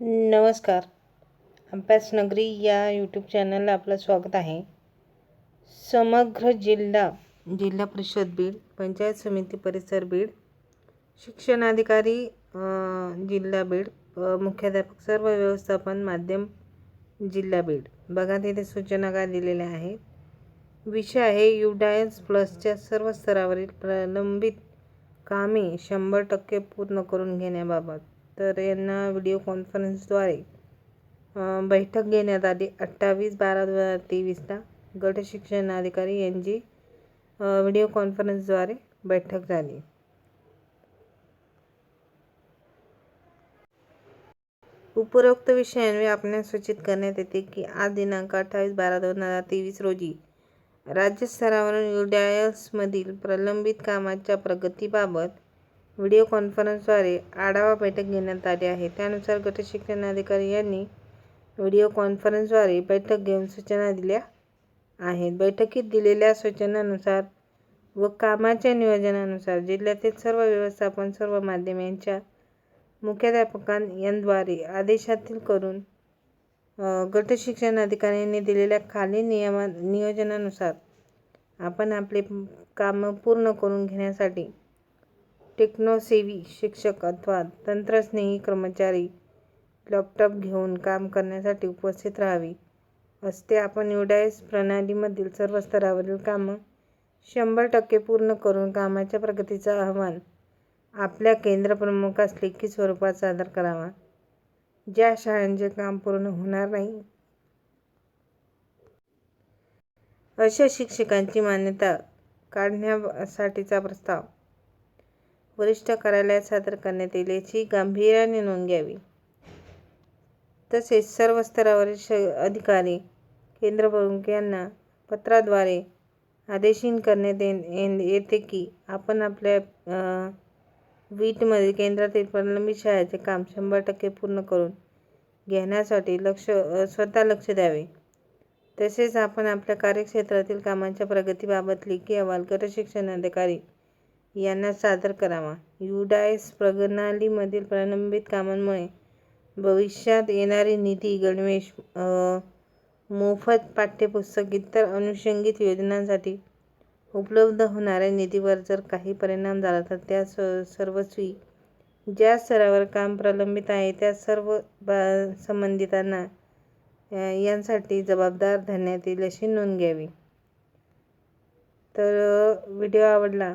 नमस्कार. अभ्यासनगरी या यूट्यूब चॅनलला आपलं स्वागत आहे. समग्र जिल्हा जिल्हा परिषद बीड पंचायत समिती परिसर बीड शिक्षणाधिकारी जिल्हा बीड मुख्याध्यापक सर्व व्यवस्थापन माध्यम जिल्हा बीड. बघा तिथे सूचना काय दिलेल्या आहेत. विषय आहे युडायन्स प्लसच्या सर्व स्तरावरील प्रलंबित कामे शंभर टक्के पूर्ण करून घेण्याबाबत. तर यांना व्हिडिओ कॉन्फरन्सद्वारे बैठक घेण्यात आली. अठ्ठावीस बारा दोन हजार तेवीसला गट शिक्षणाधिकारी यांची व्हिडिओ कॉन्फरन्सद्वारे बैठक झाली. उपरोक्त विषयांवर आपणास सूचित करण्यात येते की आज दिनांक अठ्ठावीस बारा दोन हजार तेवीस रोजी राज्यस्तरावरून युडायल्समधील प्रलंबित कामाच्या प्रगतीबाबत व्हिडिओ कॉन्फरन्सद्वारे आढावा बैठक घेण्यात आली आहे. त्यानुसार गट शिक्षणाधिकारी यांनी व्हिडिओ कॉन्फरन्सद्वारे बैठक घेऊन सूचना दिल्या आहेत. बैठकीत दिलेल्या सूचनांनुसार व कामाच्या नियोजनानुसार जिल्ह्यातील सर्व व्यवस्थापन सर्व माध्यम यांच्या मुख्याध्यापकांद्वारे आदेशातील करून गट शिक्षण अधिकाऱ्यांनी दिलेल्या खालील नियमा नियोजनानुसार आपण आपले कामं पूर्ण करून घेण्यासाठी टेक्नोसेवी शिक्षक अथवा तंत्रस्नेही कर्मचारी लॅपटॉप घेऊन काम करण्यासाठी उपस्थित राहावे. असते आपण युडायस प्रणालीमधील सर्व स्तरावरील कामं शंभर टक्के पूर्ण करून कामाच्या प्रगतीचा अहवाल आपल्या केंद्रप्रमुखास लेखी स्वरूपात सादर करावा. ज्या शाळांचे काम पूर्ण होणार नाही अशा शिक्षकांची मान्यता काढण्यासाठीचा प्रस्ताव वरिष्ठ कार्यालयात सादर करण्यात येईल याची गांभीर्याने नोंद घ्यावी. तसेच सर्व स्तरावरील श अधिकारी केंद्रप्रमुख यांना पत्राद्वारे आदेशीन करण्यात ये- येते की आपण आपल्या वीटमध्ये वीटमधील केंद्रातील प्रलंबित शाळेचे काम शंभर टक्के पूर्ण करून घेण्यासाठी लक्ष स्वतः लक्ष द्यावे. तसेच आपण आपल्या कार्यक्षेत्रातील कामांच्या प्रगतीबाबत लेखी अहवाल गट शिक्षणाधिकारी यांना सादर करावा. युडायस प्रणालीमधील प्रलंबित कामांमुळे भविष्यात येणारी निधी गणवेश मोफत पाठ्यपुस्तक इतर अनुषंगिक योजनांसाठी उपलब्ध होणाऱ्या निधीवर जर काही परिणाम झाला तर त्या स सर्वस्वी ज्या स्तरावर काम प्रलंबित आहे त्या सर्व बा संबंधितांना यांसाठी जबाबदार धरण्यात येईल अशी नोंद घ्यावी. तर व्हिडिओ आवडला